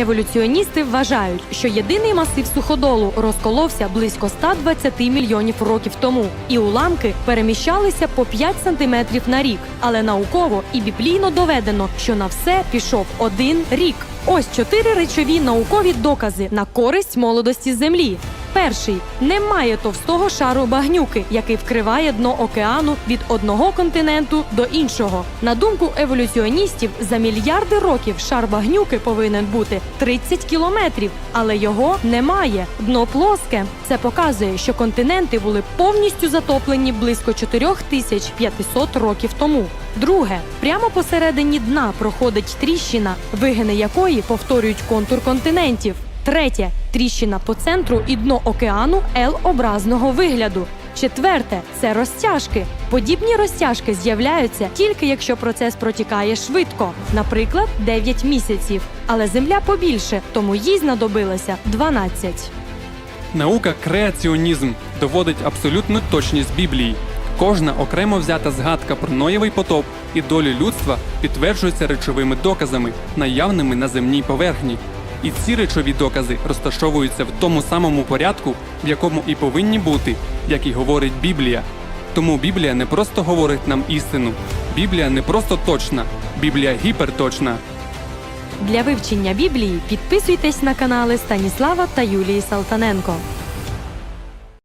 Еволюціоністи вважають, що єдиний масив суходолу розколовся близько 120 мільйонів років тому, і уламки переміщалися по 5 сантиметрів на рік. Але науково і біблійно доведено, що на все пішов один рік. Ось чотири речові наукові докази на користь молодості землі. Перший немає товстого шару багнюки, який вкриває дно океану від одного континенту до іншого. На думку еволюціоністів, за мільярди років шар багнюки повинен бути 30 кілометрів, але його немає. Дно плоске. Це показує, що континенти були повністю затоплені близько 4500 років тому. Друге, прямо посередині дна проходить тріщина, вигини якої повторюють контур континентів. Третє тріщина по центру і дно океану Л-образного вигляду. Четверте це розтяжки. Подібні розтяжки з'являються тільки якщо процес протікає швидко, наприклад, 9 місяців. Але земля побільше, тому їй знадобилося 12. Наука креаціонізм доводить абсолютну точність Біблії. Кожна окремо взята згадка про Ноєвий потоп і долю людства підтверджується речовими доказами, наявними на земній поверхні. І ці речові докази розташовуються в тому самому порядку, в якому і повинні бути, як і говорить Біблія. Тому Біблія не просто говорить нам істину. Біблія не просто точна, Біблія гіперточна. Для вивчення Біблії підписуйтесь на канали Станіслава та Юлії Салтаненко.